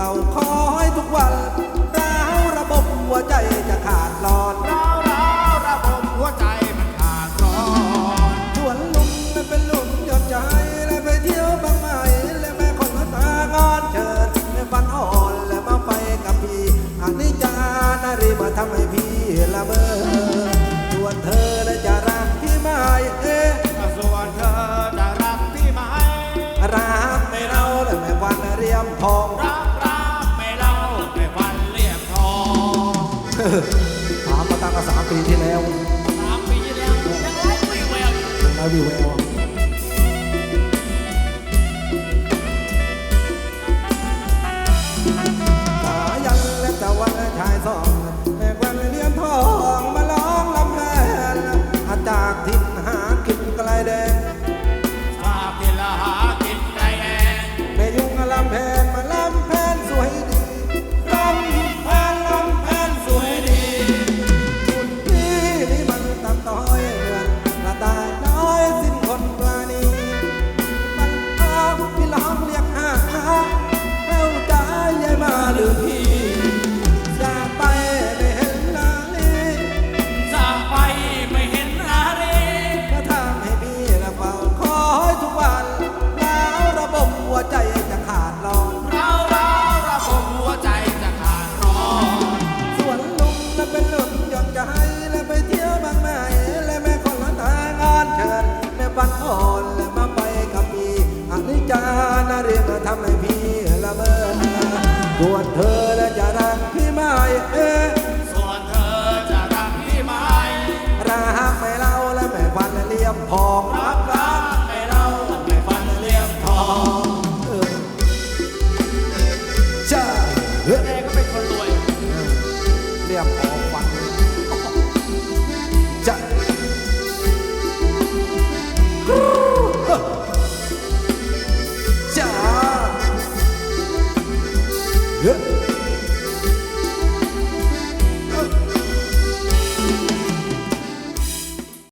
เบาคอยทุกวันร้าวระบบหัวใจจะขาดหลอดร้าวร้าวระบบหัวใจมันขาดร้อนชวนลุงและเป็นลุงหยดใจและไปเที่ยวบางใหม่และแม่คนตางอนเชิญแม่ฟันอ่อนและมาไปกับพี่อันนี้จานารีมาทำให้พี่ละเมอชวนเธอและจะรักพี่ไหมเอ๊ะส่วนเธอจะรักพี่ไหมรักไม่เราและแม่ฟันเรียมทอง ถามมาตั้งแต่สามปีที่แล้วสามปีที่แล้วยังไร้วี่แวลยังไร้วี่แวลอะ บ้านอ่อนมาไปกับพี่อนิจจานาเรียนทำให้พี่ละเมอตรวจเธอและจะรักพี่ไหมเอ๊ะส่วนเธอจะรักพี่ไหมรักไม่เล่าและแม่วันเลียมพองรัก